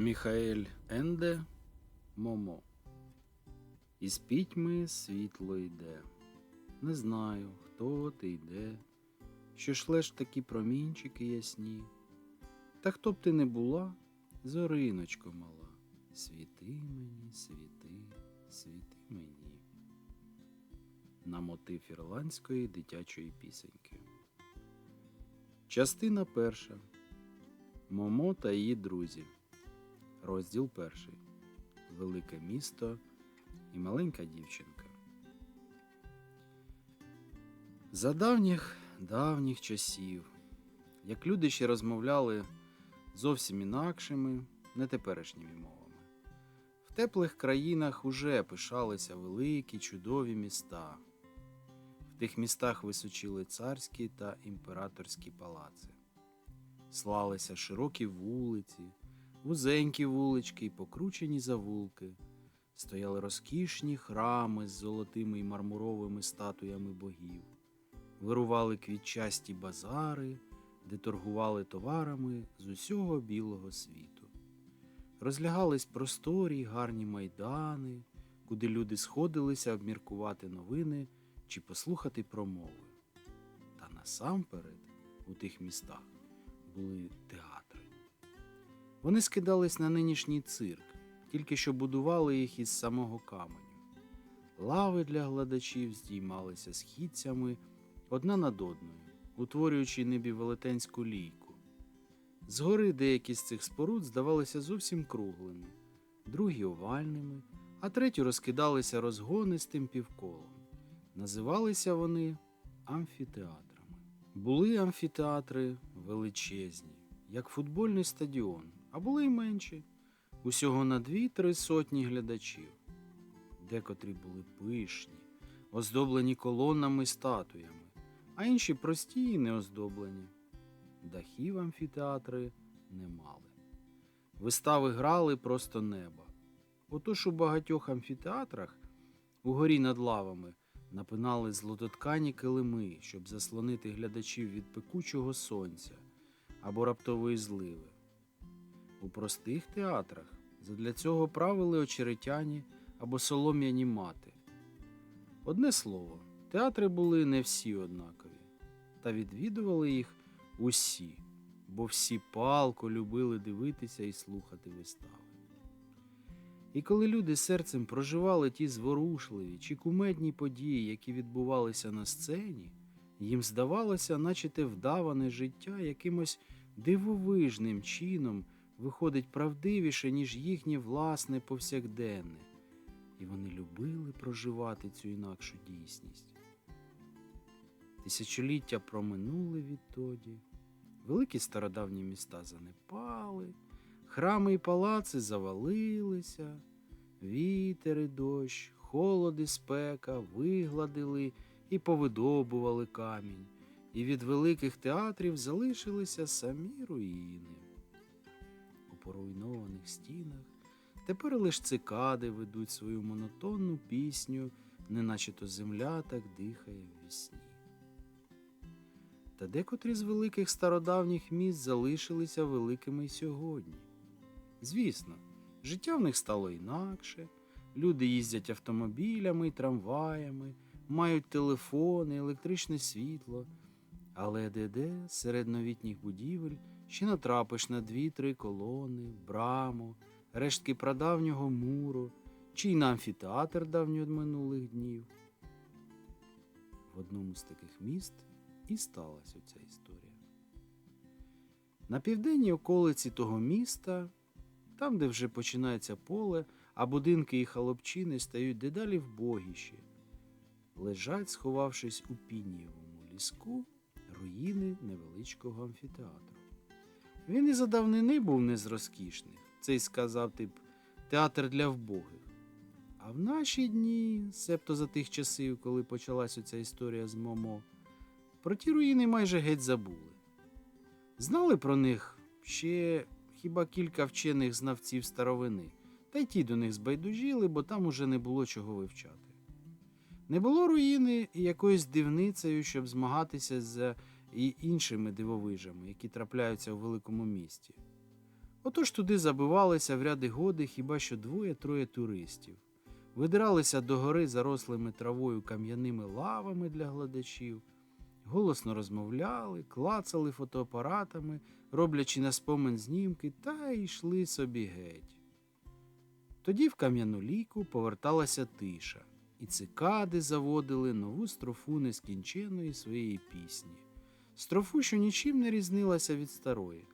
Міхаель Енде Момо. Із пітьми світло йде. Не знаю, хто ти йде, що шлеш такі промінчики ясні. Та хто б ти не була, зориночко мала, світи мені, світи, світи мені. На мотив ірландської дитячої пісеньки. Частина перша. Момо та її друзі. Розділ перший. Велике місто і маленька дівчинка. За давніх давніх часів, як люди ще розмовляли зовсім інакшими, не теперішніми мовами, в теплих країнах уже пишалися великі чудові міста. В тих містах височили царські та імператорські палаци, слалися широкі вулиці, вузенькі вулички й покручені завулки, стояли розкішні храми з золотими й мармуровими статуями богів, вирували квітчасті базари, де торгували товарами з усього білого світу. Розлягались просторі й гарні майдани, куди люди сходилися обміркувати новини чи послухати промови. Та насамперед у тих містах були театри. Вони скидались на нинішній цирк, тільки що будували їх із самого каменю. Лави для гладачів здіймалися східцями одна над одною, утворюючи небі велетенську лійку. Згори деякі з цих споруд здавалися зовсім круглими, другі овальними, а треті розкидалися розгонистим півколом. Називалися вони амфітеатрами. Були амфітеатри величезні, як футбольний стадіон, а були й менші, усього на дві-три сотні глядачів. Декотрі були пишні, оздоблені колонами статуями, а інші прості і неоздоблені. Дахів амфітеатри не мали. Вистави грали просто неба. Отож у багатьох амфітеатрах угорі над лавами напинали злототкані килими, щоб заслонити глядачів від пекучого сонця або раптової зливи. У простих театрах задля цього правили очеретяні або солом'яні мати. Одне слово, театри були не всі однакові, та відвідували їх усі, бо всі палко любили дивитися і слухати вистави. І коли люди серцем проживали ті зворушливі чи кумедні події, які відбувалися на сцені, їм здавалося, наче те вдаване життя якимось дивовижним чином виходить правдивіше, ніж їхнє власне повсякденне, і вони любили проживати цю інакшу дійсність. Тисячоліття проминули відтоді, великі стародавні міста занепали, храми і палаци завалилися, вітер і дощ, холод і спека вигладили і повидобували камінь, і від великих театрів залишилися самі руїни. Поруйнованих стінах тепер лиш цикади ведуть свою монотонну пісню, неначе то земля так дихає в вісні. Та декотрі з великих стародавніх міст залишилися великими й сьогодні. Звісно, життя в них стало інакше, люди їздять автомобілями й трамваями, мають телефони, електричне світло, але де-де серед новітніх будівель ще натрапиш на дві-три колони, браму, рештки прадавнього муру, чи й на амфітеатр давньоминулих днів. В одному з таких міст і сталася ця історія. На південній околиці того міста, там, де вже починається поле, а будинки і халопчини стають дедалі вбогіші, лежать, сховавшись у пінієвому ліску, руїни невеличкого амфітеатру. Він і за давнини був не з розкішних, цей сказав тип театр для вбогих. А в наші дні, себто за тих часів, коли почалася ця історія з Момо, про ті руїни майже геть забули. Знали про них ще хіба кілька вчених знавців старовини, та й ті до них збайдужіли, бо там уже не було чого вивчати. Не було руїни і якоюсь дивницею, щоб змагатися з і іншими дивовижами, які трапляються у великому місті. Отож туди забивалися в ряди годи хіба що двоє-троє туристів. Видиралися до гори зарослими травою кам'яними лавами для гладачів, голосно розмовляли, клацали фотоапаратами, роблячи на спомин знімки, та йшли собі геть. Тоді в кам'яну ліку поверталася тиша, і цикади заводили нову строфу нескінченої своєї пісні. Строфу, що нічим не різнилася від старої.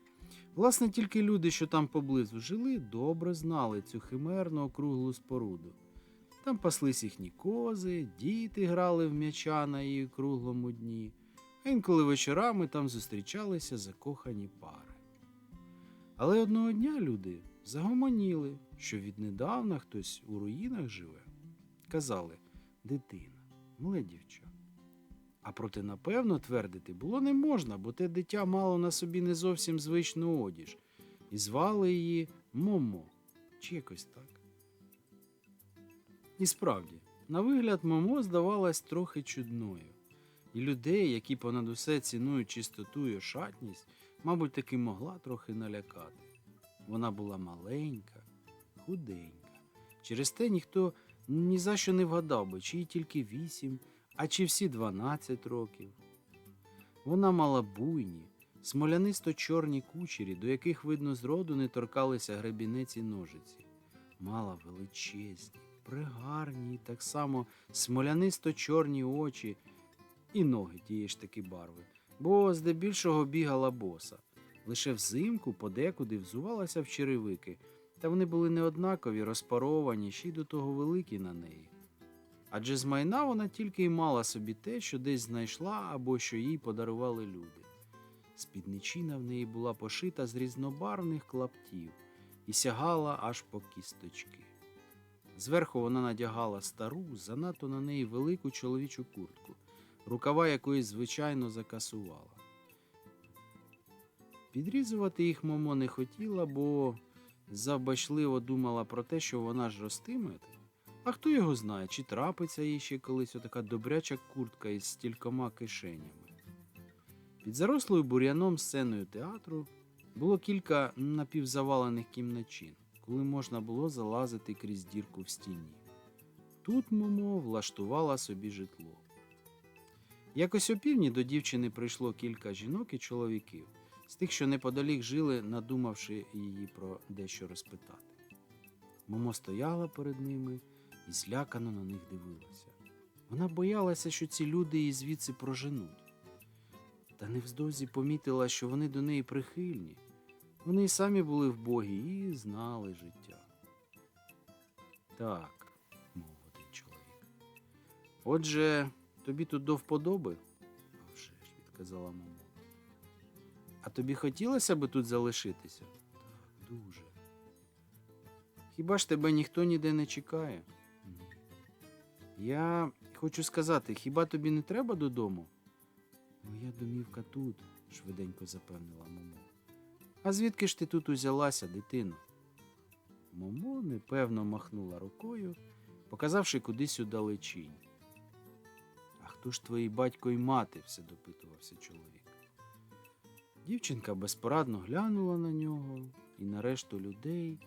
Власне, тільки люди, що там поблизу жили, добре знали цю химерну округлу споруду. Там паслись їхні кози, діти грали в м'яча на її круглому дні, а інколи вечорами там зустрічалися закохані пари. Але одного дня люди загомоніли, що віднедавна хтось у руїнах живе. Казали дитина, мале дівча. А проте, напевно, твердити було не можна, бо те дитя мало на собі не зовсім звичну одіж, і звали її Момо, чи якось так. І справді, на вигляд Момо здавалась трохи чудною, і людей, які понад усе цінують чистоту й ошатність, мабуть, таки могла трохи налякати. Вона була маленька, худенька. Через те ніхто ні за що не вгадав би, чи їй тільки вісім, а чи всі дванадцять років. Вона мала буйні, смолянисто чорні кучері, до яких, видно, зроду не торкалися гребінець і ножиці. Мала величезні, пригарні, так само смолянисто чорні очі і ноги тієї ж таки барви, бо здебільшого бігала боса. Лише взимку подекуди взувалася в черевики, та вони були неоднакові, розпаровані, ще й до того великі на неї. Адже з майна вона тільки й мала собі те, що десь знайшла або що їй подарували люди. Спідничина в неї була пошита з різнобарвних клаптів і сягала аж по кісточки. Зверху вона надягала стару, занадто на неї велику чоловічу куртку, рукава якої звичайно закасувала. Підрізувати їх Момо не хотіла, бо завбачливо думала про те, що вона ж ростиме. А хто його знає, чи трапиться їй ще колись отака добряча куртка із стількома кишенями. Під зарослою бур'яном сценою театру було кілька напівзавалених кімначин, коли можна було залазити крізь дірку в стіні. Тут Момо влаштувала собі житло. Якось опівдні до дівчини прийшло кілька жінок і чоловіків, з тих, що неподалік жили, надумавши її про дещо розпитати. Момо стояла перед ними і злякано на них дивилася. Вона боялася, що ці люди її звідси проженуть. Та невздовзі помітила, що вони до неї прихильні. Вони й самі були вбогі і знали життя. Так, мов один чоловік. Отже, тобі тут до вподоби? «А вже ж», – відказала мама. А тобі хотілося би тут залишитися? Так, дуже. Хіба ж тебе ніхто ніде не чекає? Я хочу сказати, хіба тобі не треба додому? Моя домівка тут, швиденько запевнила Момо. А звідки ж ти тут узялася, дитино? Момо непевно махнула рукою, показавши кудись удалечінь. А хто ж твої батько і мати? все допитувався чоловік. Дівчинка безпорадно глянула на нього і на решту людей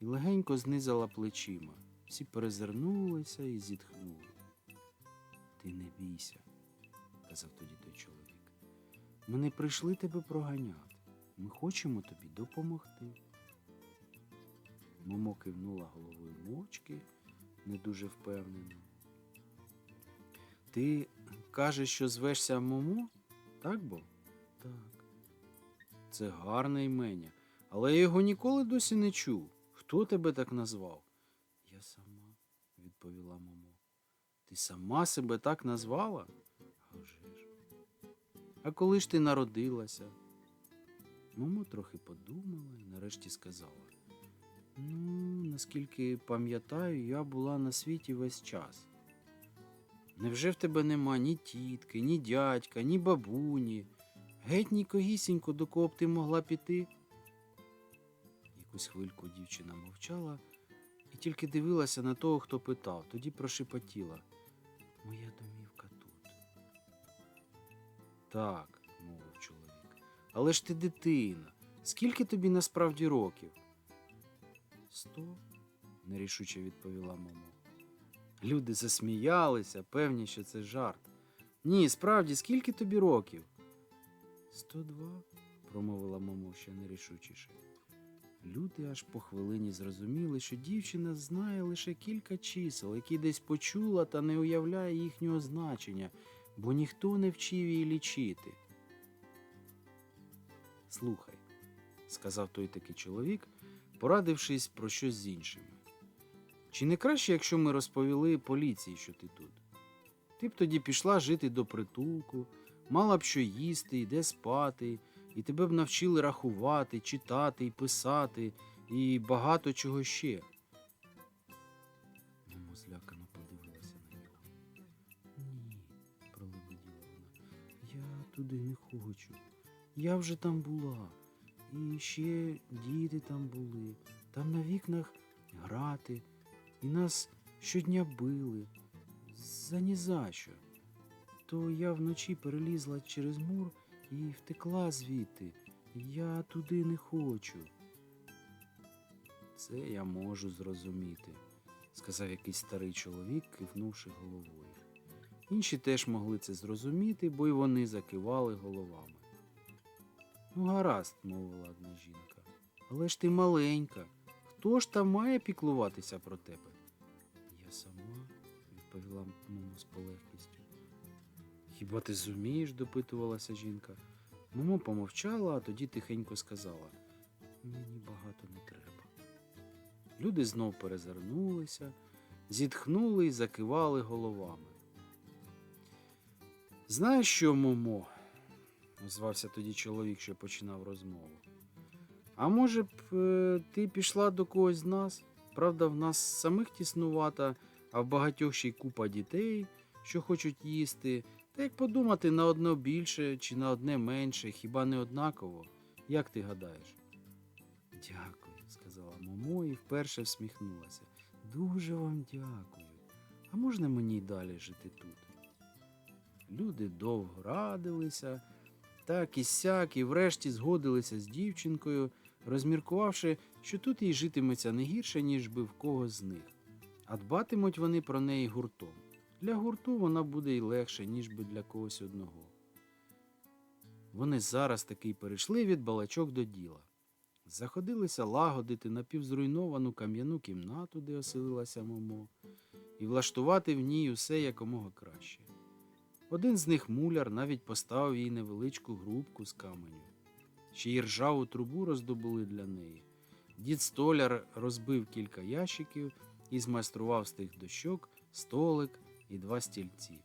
і легенько знизала плечима. Всі перезирнулися і зітхнули. Ти не бійся, казав тоді той чоловік. Ми не прийшли тебе проганяти. Ми хочемо тобі допомогти. Момо кивнула головою мовчки, не дуже впевнено. Ти кажеш, що звешся Момо? Так бо? Так. Це гарне імення, але я його ніколи досі не чув. Хто тебе так назвав? Відповіла Момо. Ти сама себе так назвала? А коли ж ти народилася? Момо трохи подумала і нарешті сказала. Ну, наскільки пам'ятаю, я була на світі весь час. Невже в тебе нема ні тітки, ні дядька, ні бабуні? Геть нікогісінько, до кого б ти могла піти? Якусь хвильку дівчина мовчала і тільки дивилася на того, хто питав, тоді прошепотіла. Моя домівка тут. Так, мовив чоловік. Але ж ти дитина. скільки тобі насправді років? Сто, нерішуче відповіла Момо. Люди засміялися, певні, що це жарт. Ні, справді, скільки тобі років? Сто два, промовила Момо ще нерішучіше. Люди аж по хвилині зрозуміли, що дівчина знає лише кілька чисел, які десь почула та не уявляє їхнього значення, бо ніхто не вчив її лічити. Слухай, сказав той такий чоловік, порадившись про щось з іншими. Чи не краще, якщо ми розповіли поліції, що ти тут? Ти б тоді пішла жити до притулку, мала б що їсти, і де спати, і тебе б навчили рахувати, читати і писати, і багато чого ще. Мамо злякано подивилася на нього. Ні, пролебеділа вона. Я туди не хочу. Я вже там була. І ще діти там були. Там на вікнах грати. І нас щодня били. За ні за що. То я вночі перелізла через мур і втекла звідти. Я туди не хочу. Це я можу зрозуміти, сказав якийсь старий чоловік, кивнувши головою. Інші теж могли це зрозуміти, бо й вони закивали головами. Ну, гаразд, мовила одна жінка. Але ж ти маленька. Хто ж там має піклуватися про тебе? Я сама, відповіла Момо з полегкістю. Хіба ти зумієш? допитувалася жінка. Момо помовчала, а тоді тихенько сказала: Мені багато не треба. Люди знов перезирнулися, зітхнули і закивали головами. Знаєш що, Момо? озвався тоді чоловік, що починав розмову. А може б е, ти пішла до когось з нас? Правда, в нас самих тіснувата, а в багатьох ще й купа дітей, що хочуть їсти. Та як подумати на одне більше чи на одне менше, хіба не однаково? Як ти гадаєш? Дякую, сказала Момо і вперше всміхнулася. Дуже вам дякую. А можна мені й далі жити тут? Люди довго радилися, так і сяк, і врешті згодилися з дівчинкою, розміркувавши, що тут їй житиметься не гірше, ніж би в когось з них. А дбатимуть вони про неї гуртом. Для гурту вона буде й легше, ніж би для когось одного. Вони зараз таки перейшли від балачок до діла. Заходилися лагодити напівзруйновану кам'яну кімнату, де оселилася Момо, і влаштувати в ній усе якомога краще. Один з них муляр навіть поставив їй невеличку грубку з каменю. Ще й ржаву трубу роздобули для неї. Дід столяр розбив кілька ящиків і змайстрував з тих дощок столик і два стільці.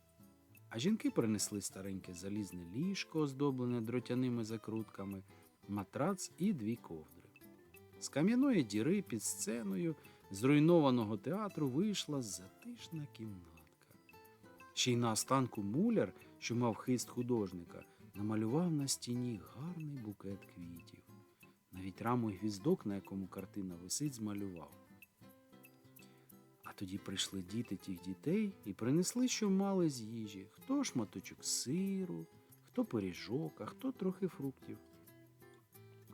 А жінки принесли стареньке залізне ліжко, оздоблене дротяними закрутками, матрац і дві ковдри. З кам'яної діри під сценою зруйнованого театру вийшла затишна кімнатка. Ще й на останку муляр, що мав хист художника, намалював на стіні гарний букет квітів. Навіть раму гвіздок, на якому картина висить, змалював. Тоді прийшли діти тих дітей і принесли, що мали з їжі, хто шматочок сиру, хто пиріжок, а хто трохи фруктів.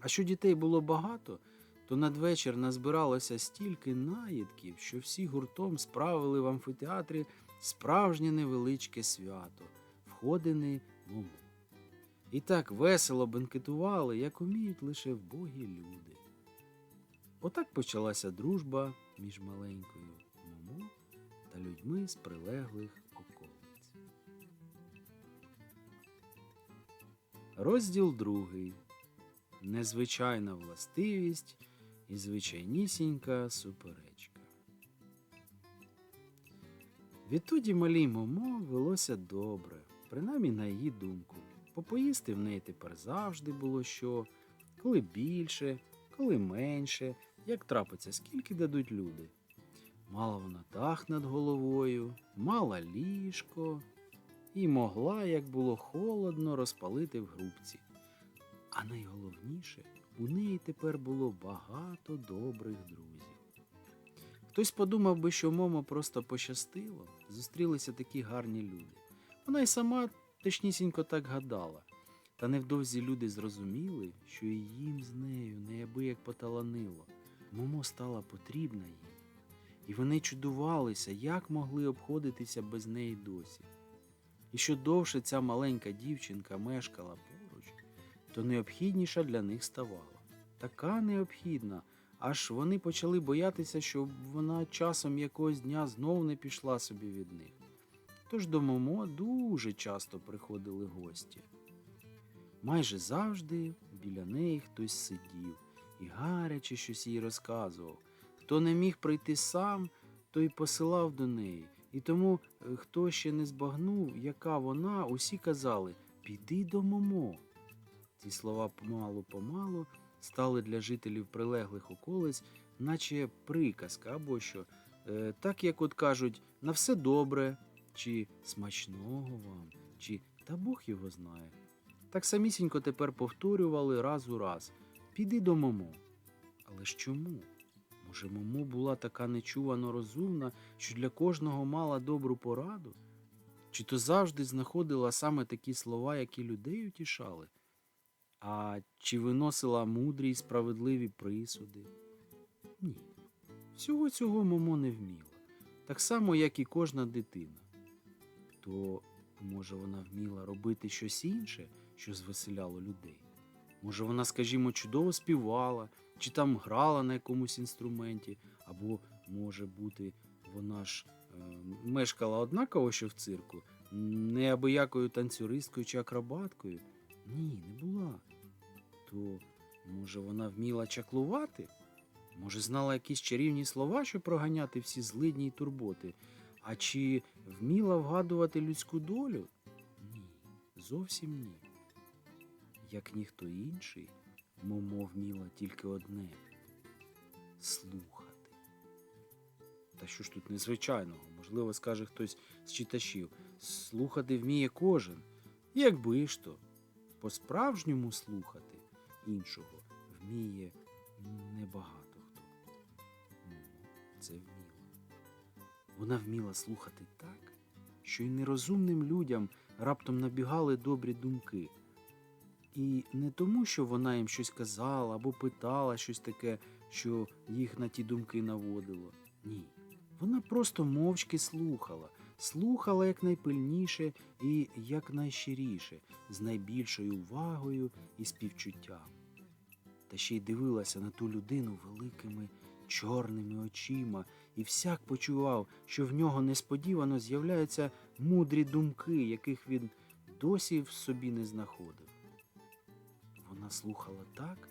А що дітей було багато, то надвечір назбиралося стільки наїдків, що всі гуртом справили в амфітеатрі справжнє невеличке свято, входини в уму. І так весело бенкетували, як уміють лише вбогі люди. Отак почалася дружба між маленькою та людьми з прилеглих околиць. Розділ другий. Незвичайна властивість і звичайнісінька суперечка. Відтоді малій Момо велося добре, принаймні на її думку. Попоїсти в неї тепер завжди було що, коли більше, коли менше, як трапиться, скільки дадуть люди. Мала вона дах над головою, мала ліжко і могла, як було холодно, розпалити в грубці. А найголовніше, у неї тепер було багато добрих друзів. Хтось подумав би, що Момо просто пощастило, зустрілися такі гарні люди. Вона й сама точнісінько так гадала. Та невдовзі люди зрозуміли, що і їм з нею неабияк поталанило. Момо стала потрібна їм. І вони чудувалися, як могли обходитися без неї досі. І що довше ця маленька дівчинка мешкала поруч, то необхідніша для них ставала. Така необхідна, аж вони почали боятися, щоб вона часом якогось дня знов не пішла собі від них. Тож до Момо дуже часто приходили гості. Майже завжди біля неї хтось сидів і гаряче щось їй розказував. Хто не міг прийти сам, той посилав до неї. І тому, е, хто ще не збагнув, яка вона, усі казали Піди до Момо. Ці слова помалу-помалу стали для жителів прилеглих околиць, наче приказка або що. Е, так як от кажуть, на все добре, чи смачного вам, чи та Бог його знає. Так самісінько тепер повторювали раз у раз Піди до Момо. Але ж чому? Може, Момо була така нечувано розумна, що для кожного мала добру пораду? Чи то завжди знаходила саме такі слова, які людей утішали? А чи виносила мудрі й справедливі присуди? Ні. Всього цього Момо не вміла, так само, як і кожна дитина. То, може, вона вміла робити щось інше, що звеселяло людей? Може, вона, скажімо, чудово співала, чи там грала на якомусь інструменті, або, може бути, вона ж е, мешкала однаково, що в цирку, неабиякою танцюристкою чи акробаткою? Ні, не була. То, може, вона вміла чаклувати? Може, знала якісь чарівні слова, щоб проганяти всі злидні й турботи? А чи вміла вгадувати людську долю? Ні, зовсім ні. Як ніхто інший, Момо вміла тільки одне слухати. Та що ж тут незвичайного? Можливо, скаже хтось з читачів. Слухати вміє кожен. Якби ж то, по-справжньому слухати іншого вміє небагато хто. Момо це вміла. Вона вміла слухати так, що й нерозумним людям раптом набігали добрі думки. І не тому, що вона їм щось казала або питала щось таке, що їх на ті думки наводило. Ні. Вона просто мовчки слухала, слухала якнайпильніше і якнайщиріше, з найбільшою увагою і співчуттям. Та ще й дивилася на ту людину великими чорними очима, і всяк почував, що в нього несподівано з'являються мудрі думки, яких він досі в собі не знаходив. Вона слухала так,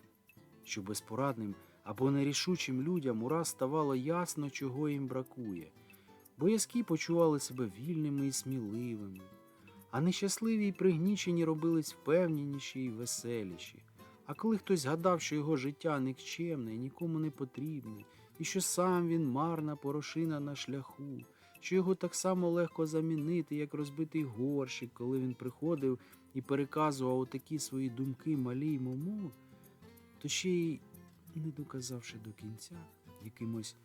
що безпорадним або нерішучим людям ураз ставало ясно, чого їм бракує. Боязкі почували себе вільними і сміливими, а нещасливі й пригнічені робились впевненіші й веселіші. А коли хтось згадав, що його життя нікчемне і нікому не потрібне, і що сам він марна порошина на шляху, що його так само легко замінити, як розбитий горщик, коли він приходив і переказував такі свої думки малій Момо, то ще й, не доказавши до кінця, якимось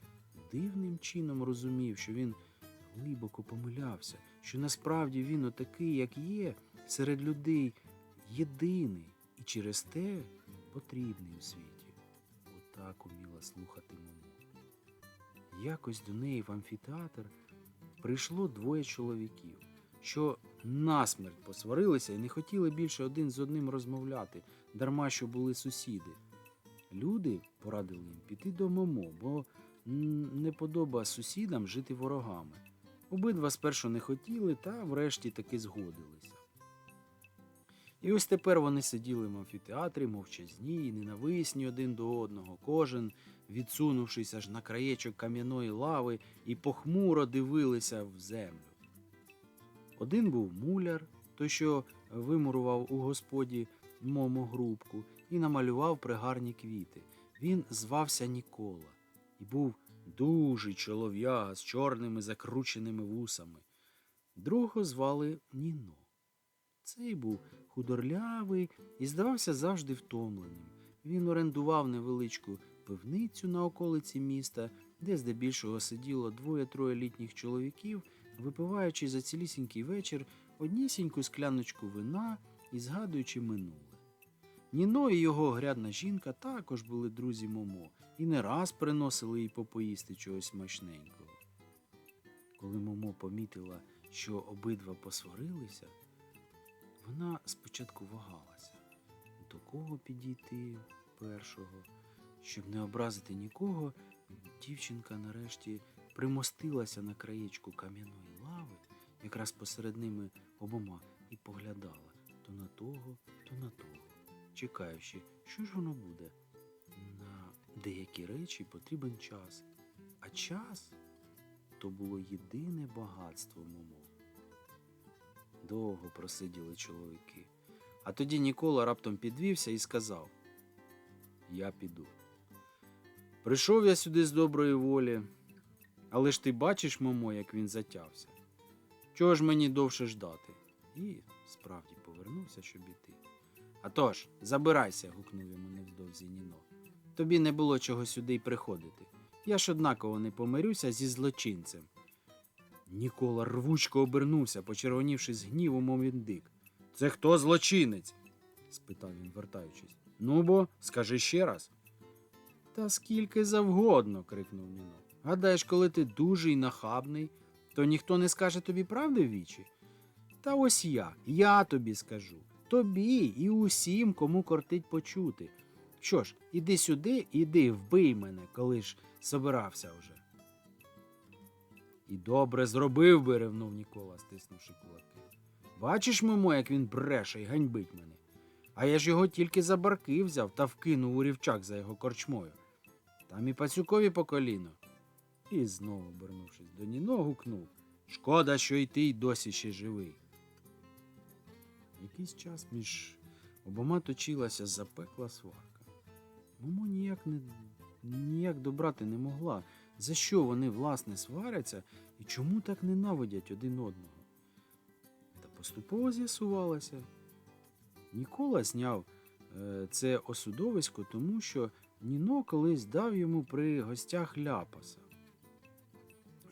дивним чином розумів, що він глибоко помилявся, що насправді він отакий, як є, серед людей єдиний і через те потрібний у світі. Отак уміла слухати Момо. Якось до неї в амфітеатр прийшло двоє чоловіків, що насмерть посварилися і не хотіли більше один з одним розмовляти, дарма що були сусіди. Люди порадили їм піти до Момо, бо не подоба сусідам жити ворогами. Обидва спершу не хотіли, та врешті таки згодилися. І ось тепер вони сиділи в амфітеатрі, мовчазні і ненависні один до одного, кожен, відсунувшись аж на краєчок кам'яної лави, і похмуро дивилися в землю. Один був муляр, той, що вимурував у господі мому грубку і намалював пригарні квіти. Він звався Нікола і був дужий чолов'яга з чорними закрученими вусами. Другого звали Ніно. Цей був худорлявий і здавався завжди втомленим. Він орендував невеличку пивницю на околиці міста, де здебільшого сиділо двоє-троє літніх чоловіків, випиваючи за цілісінький вечір однісіньку скляночку вина і згадуючи минуле. Ніно і його грядна жінка також були друзі Момо і не раз приносили їй попоїсти чогось смачненького. Коли Момо помітила, що обидва посварилися, вона спочатку вагалася, до кого підійти першого. Щоб не образити нікого, дівчинка нарешті примостилася на краєчку кам'яної якраз посеред ними обома, і поглядала то на того, то на того, чекаючи, що ж воно буде. На деякі речі потрібен час, а час то було єдине багатство Момо. Довго просиділи чоловіки. А тоді Нікола раптом підвівся і сказав: Я піду. Прийшов я сюди з доброї волі, але ж ти бачиш, Момо, як він затявся. Чого ж мені довше ждати? І справді повернувся, щоб іти. А тож, забирайся, гукнув йому невдовзі Ніно. Тобі не було чого сюди й приходити. Я ж однаково не помирюся зі злочинцем. Нікола рвучко обернувся, почервонівши з гніву, мов індик. Це хто злочинець? спитав він, вертаючись. Ну бо, скажи ще раз. Та скільки завгодно, крикнув Ніно. Гадаєш, коли ти дужий нахабний, то ніхто не скаже тобі правди в вічі? Та ось я, я тобі скажу. Тобі і усім, кому кортить почути. Що ж, іди сюди, іди, вбий мене, коли ж собирався вже. І добре зробив би, ревнув Нікола, стиснувши кулаки. Бачиш, Мимо, як він бреше й ганьбить мене. А я ж його тільки за барки взяв та вкинув у рівчак за його корчмою. Там і пацюкові по коліно. І знову, обернувшись до Ніно, гукнув Шкода, що й ти й досі ще живий. Якийсь час між обома точилася запекла сварка. Момо ніяк не ніяк добрати не могла, за що вони, власне, сваряться і чому так ненавидять один одного. Та поступово з'ясувалося. Нікола зняв е, це осудовисько, тому що Ніно колись дав йому при гостях ляпаса.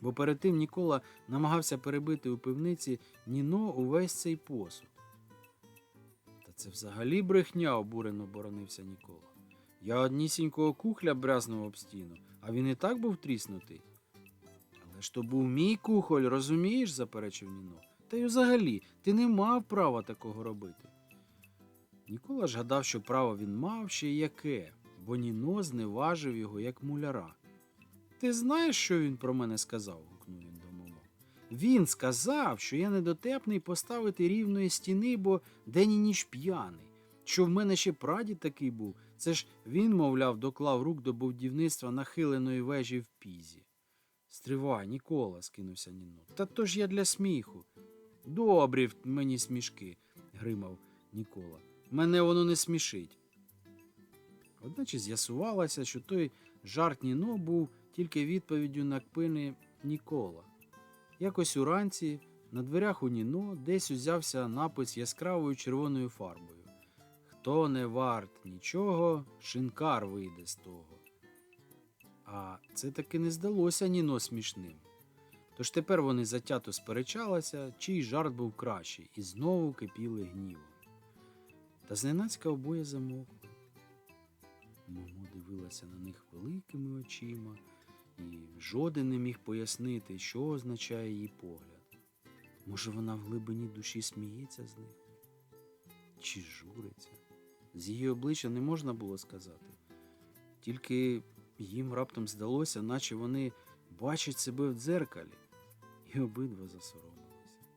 Бо перед тим Нікола намагався перебити у пивниці Ніно увесь цей посуд. Та це взагалі брехня, обурено боронився Нікола. Я однісінького кухля брязнув об стіну, а він і так був тріснутий. Але ж то був мій кухоль, розумієш, заперечив Ніно. Та й взагалі ти не мав права такого робити. Нікола ж гадав, що право він мав ще й яке, бо Ніно зневажив його як муляра. Ти знаєш, що він про мене сказав? гукнув він до Момо. Він сказав, що я недотепний поставити рівної стіни, бо день і ніч п'яний. Що в мене ще прадід такий був, це ж він, мовляв, доклав рук до будівництва нахиленої вежі в пізі. Стривай, Нікола, скинувся Ніно. Та то ж я для сміху. Добрі в мені смішки, гримав Нікола. Мене воно не смішить. Одначе з'ясувалося, що той жарт Ніно був тільки відповіддю на кпини Нікола. Якось уранці на дверях у Ніно десь узявся напис яскравою червоною фарбою. Хто не варт нічого, шинкар вийде з того. А це таки не здалося Ніно смішним. Тож тепер вони затято сперечалися, чий жарт був кращий, і знову кипіли гнівом. Та зненацька обоє замовкли. Момо дивилася на них великими очима, і жоден не міг пояснити, що означає її погляд. Може, вона в глибині душі сміється з них? Чи журиться? З її обличчя не можна було сказати. Тільки їм раптом здалося, наче вони бачать себе в дзеркалі, і обидва засоромилися.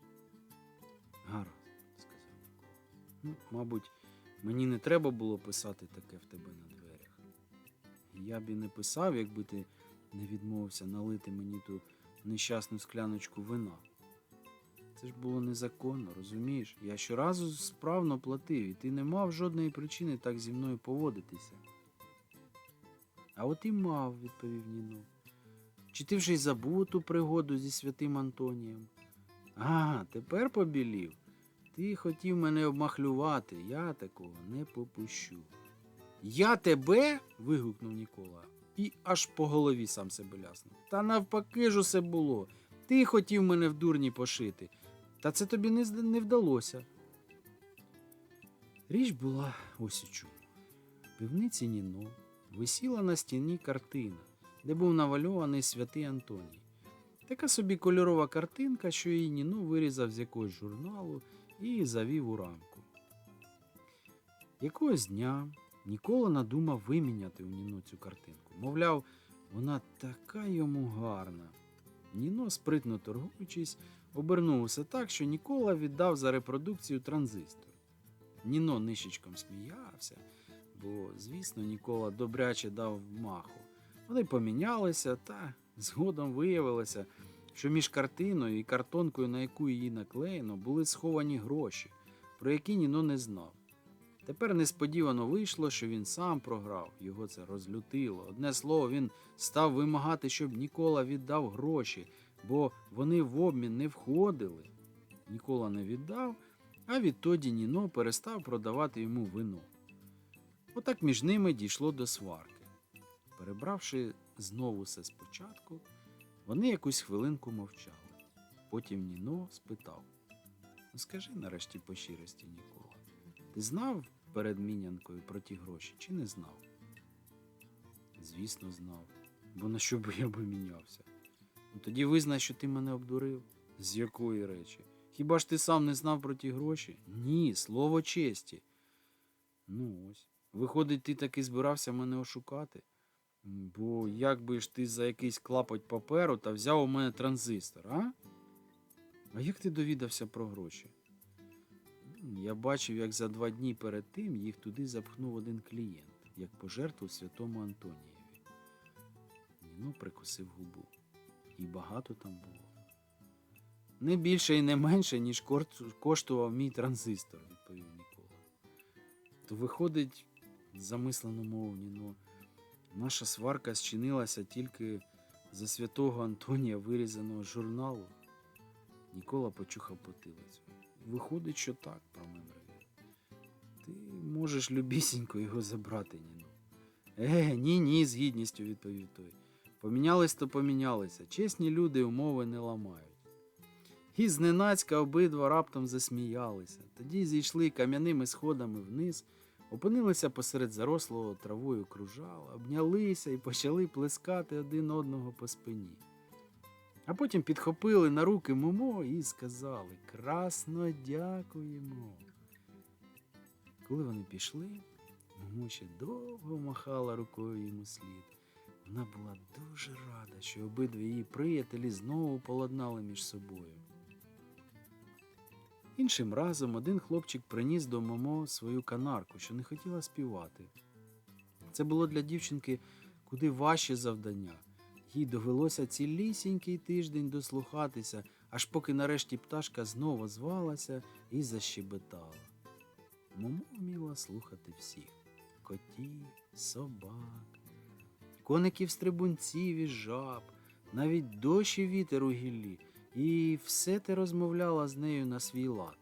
Гаразд, сказав Микола. Ну, мабуть, мені не треба було писати таке в тебе на дверях. Я б і не писав, якби ти не відмовився налити мені ту нещасну скляночку вина. Це ж було незаконно, розумієш? Я щоразу справно платив, і ти не мав жодної причини так зі мною поводитися. А от і мав, відповів Ніно. Чи ти вже й забув ту пригоду зі святим Антонієм? А, тепер побілів. Ти хотів мене обмахлювати, я такого не попущу. Я тебе? вигукнув Нікола, і аж по голові сам себе ляснув. Та навпаки ж усе було. Ти хотів мене в дурні пошити, та це тобі не, не вдалося. Річ була ось у чому. В пивниці Ніно висіла на стіні картина, де був навальований святий Антоній. Така собі кольорова картинка, що її Ніно вирізав з якогось журналу і завів у рамку. Якогось дня Нікола надумав виміняти у Ніно цю картинку. Мовляв, вона така йому гарна. Ніно, спритно торгуючись, обернув усе так, що Нікола віддав за репродукцію транзистор. Ніно нишечком сміявся, бо, звісно, Нікола добряче дав маху. Вони помінялися, та згодом виявилося, що між картиною і картонкою, на яку її наклеєно, були сховані гроші, про які Ніно не знав. Тепер несподівано вийшло, що він сам програв, його це розлютило. Одне слово, він став вимагати, щоб Нікола віддав гроші, бо вони в обмін не входили. Нікола не віддав, а відтоді Ніно перестав продавати йому вино. Отак між ними дійшло до сварки. Перебравши знову все спочатку, вони якусь хвилинку мовчали. Потім Ніно спитав: ну, скажи нарешті по щирості, Нікола, ти знав перед мінянкою про ті гроші чи не знав? Звісно, знав, бо на що б я би мінявся? Ну, тоді визнай, що ти мене обдурив. З якої речі? Хіба ж ти сам не знав про ті гроші? Ні, слово честі. Ну ось. Виходить, ти таки збирався мене ошукати. Бо як би ж ти за якийсь клапоть паперу та взяв у мене транзистор, а? А як ти довідався про гроші? Я бачив, як за два дні перед тим їх туди запхнув один клієнт, як пожертву святому Антонієві. Ніно прикусив губу. І багато там було. Не більше і не менше, ніж коштував мій транзистор, відповів Нікола. То виходить, замислено мовив Ніно, наша сварка зчинилася тільки за святого Антонія вирізаного журналу. Нікола почухав потилицю. Виходить, що так, промимрив він. Ти можеш любісінько його забрати, Ніно. Е, ні, ні, з гідністю відповів той. Помінялись то помінялися. Чесні люди умови не ламають. І зненацька обидва раптом засміялися. Тоді зійшли кам'яними сходами вниз, опинилися посеред зарослого травою кружала, обнялися і почали плескати один одного по спині. А потім підхопили на руки Момо і сказали Красно дякуємо. Коли вони пішли, Момо ще довго махала рукою йому слід. Вона була дуже рада, що обидві її приятелі знову поладнали між собою. Іншим разом один хлопчик приніс до Момо свою канарку, що не хотіла співати. Це було для дівчинки куди важче завдання. Їй довелося цілісінький тиждень дослухатися, аж поки нарешті пташка знову звалася і защебетала. Момо вміла слухати всіх котів, собак, коників стрибунців і жаб, навіть дощ і вітер у гіллі, і все те розмовляла з нею на свій лад.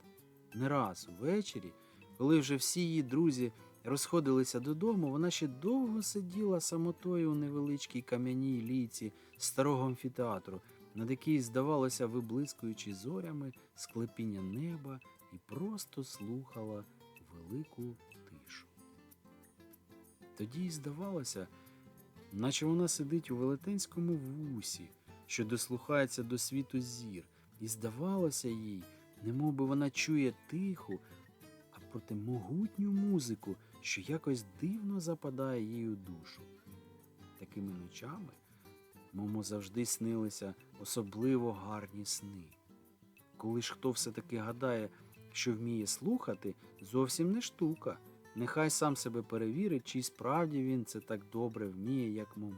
Не раз увечері, коли вже всі її друзі розходилися додому, вона ще довго сиділа самотою у невеличкій кам'яній лійці старого амфітеатру, над якій, здавалося, виблискуючи зорями склепіння неба, і просто слухала велику тишу. Тоді й здавалося, наче вона сидить у велетенському вусі, що дослухається до світу зір, і здавалося їй, немов би вона чує тиху, а проте могутню музику, що якось дивно западає їй у душу. Такими ночами Момо завжди снилися особливо гарні сни. Коли ж хто все-таки гадає, що вміє слухати, зовсім не штука. Нехай сам себе перевірить, чи справді він це так добре вміє, як Момо.